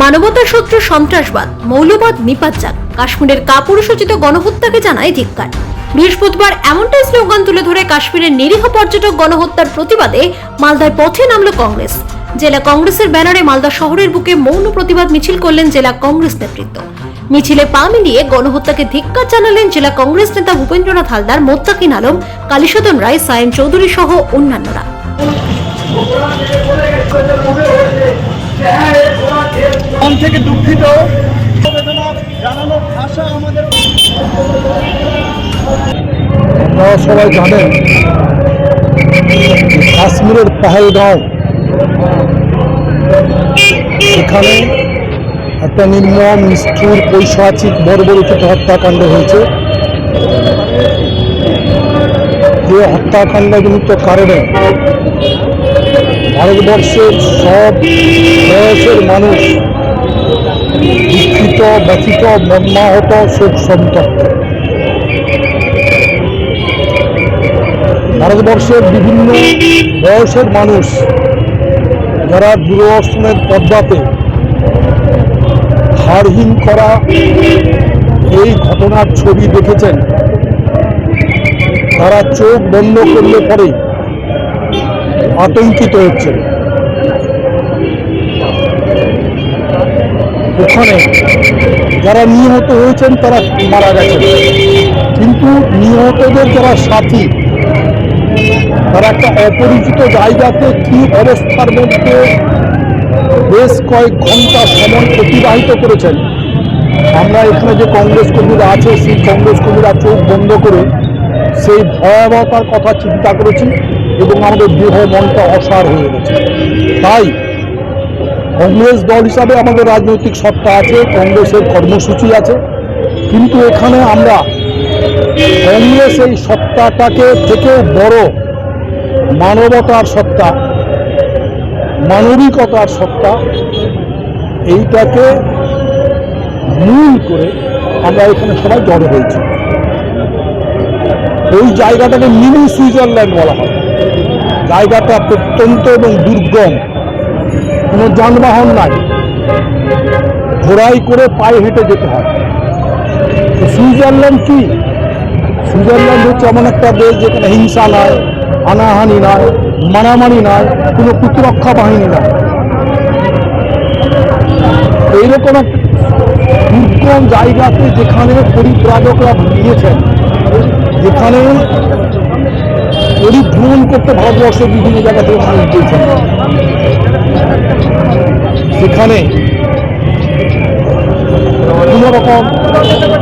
মানবতা শত্রু সন্ত্রাসবাদ, মৌলবাদ নিপাতজাত কাশ্মীরের কাপুরুষোচিত গণহত্যাকে জানায় ধিক্কার। বৃহস্পতিবার এমনটাই স্লোগান তুলে ধরে কাশ্মীরের নিরীহ পর্যটক গণহত্যার প্রতিবাদে মালদায় পথে নামল কংগ্রেস। জেলা কংগ্রেসের ব্যানারে মালদা শহরের বুকে মৌন প্রতিবাদ মিছিল করলেন জেলা কংগ্রেস নেতৃত্ব। মিছিলে পা মিলিয়ে গণহত্যাকে ধিক্কার জানালেন জেলা কংগ্রেস নেতা ভূপেন্দ্রনাথ হালদার, মোত্তাকিন আলম, কালীসদন রায়, সায়ন চৌধুরী সহ অন্যান্যরা। মন থেকে দুঃখিত। জানানোর আপনারা সবাই জানেন, কাশ্মীরের পাহেলগাঁও। সেখানে একটা নির্মম, নিষ্ঠুর, পৈশাচিক বর্বরিচিত হত্যাকাণ্ড হয়েছে। যে হত্যাকাণ্ডজনিত কারণে ভারতবর্ষের সব বয়সের মানুষ দুঃখিত ব্যথিত, মর্মাহত শোক সন্তপ্ত। ভারতবর্ষের বিভিন্ন বয়সের মানুষ যারা দূরদর্শনের পদ্মাতে হারহীন করা এই ঘটনার ছবি দেখেছেন, তারা চোখ বন্ধ করলে পরে আতঙ্কিত হচ্ছেন। ওখানে যারা নিহত হয়েছেন তারা মারা গেছেন। কিন্তু নিহতদের যারা সাথী, তারা একটা অপরিচিত জায়গাতে কি অবস্থার মধ্যে বেশ কয়েক ঘণ্টা সময় অতিবাহিত করেছেন। আমরা এখানে যে কংগ্রেস কর্মীরা আছে, সেই কংগ্রেস কর্মীরা চোখ বন্ধ করে সেই ভয়াবহতার কথা চিন্তা করেছি এবং আমাদের দেহ মনটা অসার হয়ে গেছে। তাই কংগ্রেস দল হিসাবে আমাদের রাজনৈতিক সত্তা আছে, কংগ্রেসের কর্মসূচি আছে। কিন্তু এখানে আমরা কংগ্রেস এই সত্তাটাকে থেকেও বড় মানবতার সত্তা, মানবিকতার সত্তা, এইটাকে মূল করে আমরা এখানে সবাই জড়ো হয়েছি। এই জায়গাটাকে মিনি সুইজারল্যান্ড বলা হয়। জায়গাটা প্রত্যন্ত এবং দুর্গম। কোনো যানবাহন নাই। ঘোড়াই করে পায়ে হেঁটে যেতে হয়। তো সুইজারল্যান্ড কি? সুইজারল্যান্ড হচ্ছে এমন একটা দেশ যেখানে হিংসা নয় হানাহানি নয় মারামারি নয় কোনো প্রতিরক্ষা বাহিনী নয় এইরকম একটা দুর্গম জায়গাতে যেখানে পরিব্রাজকরা গিয়েছেন যেখানে পরিভ্রমণ করতে ভারতবর্ষের বিভিন্ন জায়গা থেকে মানুষ গিয়েছেন। সেখানে কোনো রকম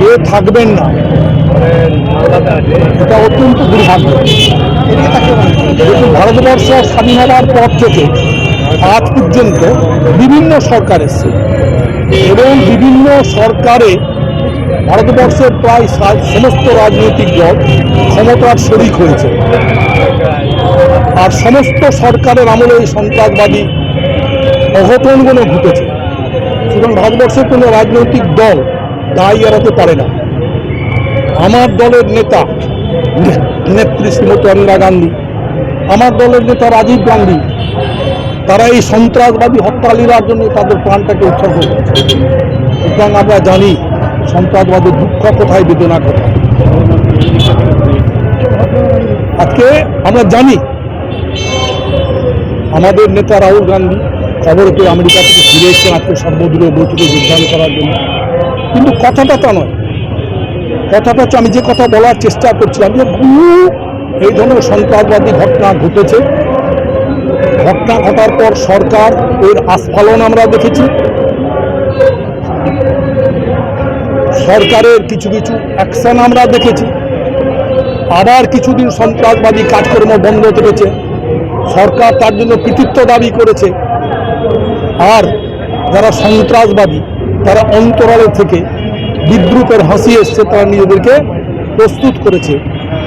এ থাকবেন না। এটা অত্যন্ত দুর্ভাগ্য। দেখুন ভারতবর্ষ স্বাধীন হওয়ার পর থেকে আজ পর্যন্ত বিভিন্ন সরকার এসছে এবং বিভিন্ন সরকারে ভারতবর্ষের প্রায় সমস্ত রাজনৈতিক দল ক্ষমতার শরিক হয়েছে। আর সমস্ত সরকারের আমলে এই সন্ত্রাসবাদী অঘটনগুলো ঘটেছে। সুতরাং ভারতবর্ষের কোনো রাজনৈতিক দল দায় এড়াতে পারে না। আমার দলের নেতা নেত্রী শ্রীমতী ইন্দিরা গান্ধী, আমার দলের নেতা রাজীব গান্ধী, তারা এই সন্ত্রাসবাদী হত্যালীলার জন্য তাদের প্রাণটাকে উৎসর্গ করেছে। সুতরাং আমরা জানি সন্ত্রাসবাদের দুঃখ কোথায়, বেদনা কোথায়। আজকে আমরা জানি আমাদের নেতা রাহুল গান্ধী খবর পেয়ে আমেরিকা থেকে ফিরে এসেছেন আজকে সর্বদলীয় বৈঠকে যোগদান করার জন্য। কিন্তু কথাটা তা নয়। কথাটা হচ্ছে, আমি যে কথা বলার চেষ্টা করছিলাম যে বহু এই ধরনের সন্ত্রাসবাদী ঘটনা ঘটেছে। ঘটনা ঘটার পর সরকার এর আস্ফালন আমরা দেখেছি। সরকারের কিছু কিছু অ্যাকশন আমরা দেখেছি। আবার কিছুদিন সন্ত্রাসবাদী কাজকর্ম বন্ধ থেকেছে সরকার তার জন্য কৃতিত্ব দাবি করেছে। আর যারা সন্ত্রাসবাদী, তারা অন্তরালে থেকে বিদ্রুপের হাসি এসছে, তারা নিজেদেরকে প্রস্তুত করেছে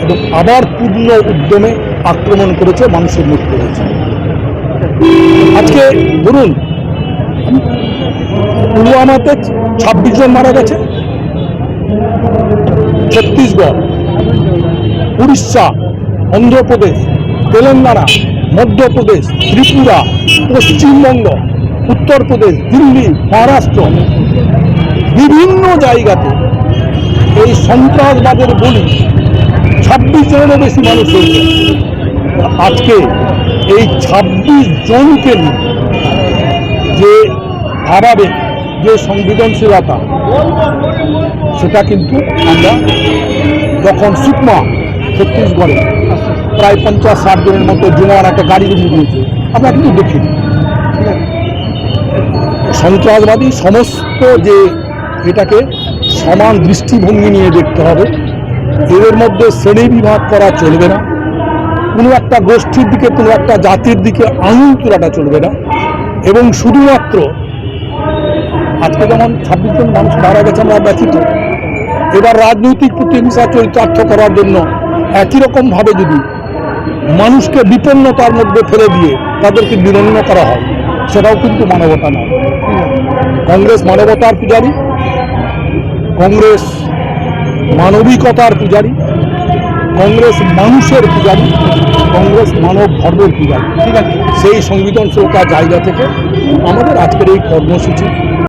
এবং আবার পূর্ণ উদ্যমে আক্রমণ করেছে, মানুষের মৃত্যু হয়েছে আজকে ধরুন, পুলওয়ামাতে ছাব্বিশ জন মারা গেছে, ছত্তিশগড়, উড়িষ্যা, অন্ধ্রপ্রদেশ, তেলেঙ্গানা, মধ্যপ্রদেশ, ত্রিপুরা, পশ্চিমবঙ্গ উত্তরপ্রদেশ দিল্লি, মহারাষ্ট্র, বিভিন্ন জায়গাতে এই সন্ত্রাসবাদের বলি ছাব্বিশ জনেরও বেশি মানুষ হয়েছে। আজকে এই ছাব্বিশ জনকে নিয়ে যে ভাবাবে যে সংবেদনশীলতা, সেটা কিন্তু আমরা যখন সুকমা ছত্তিশগড়ে প্রায় পঞ্চাশ ষাট জনের মতো জুমার একটা গাড়ি দিয়েছে, আমরা কিন্তু দেখিনি। সন্ত্রাসবাদী সমস্ত যে এটাকে সমান দৃষ্টিভঙ্গি নিয়ে দেখতে হবে। এদের মধ্যে শ্রেণি বিভাগ করা চলবে না। কোনো একটা গোষ্ঠীর দিকে, কোনো একটা জাতির দিকে আঙুল তোলাটা চলবে না। এবং শুধুমাত্র আজকে যেমন ছাব্বিশ জন মানুষ মারা গেছে, আমরা ব্যথিত। এবার রাজনৈতিক প্রতিহিংসা চরিতার্থ করার জন্য একই রকমভাবে যদি মানুষকে বিপন্নতার মধ্যে ফেলে দিয়ে তাদেরকে নিরন্ন করা হয় সেটাও কিন্তু মানবতা নয়। কংগ্রেস মানবতার পূজারী কংগ্রেস মানবিকতার পূজারী কংগ্রেস মানুষের পূজারী কংগ্রেস মানব ধর্মের পূজারী। ঠিক আছে। সেই সংবেদনশীলতার জায়গা থেকে আমাদের আজকের এই কর্মসূচি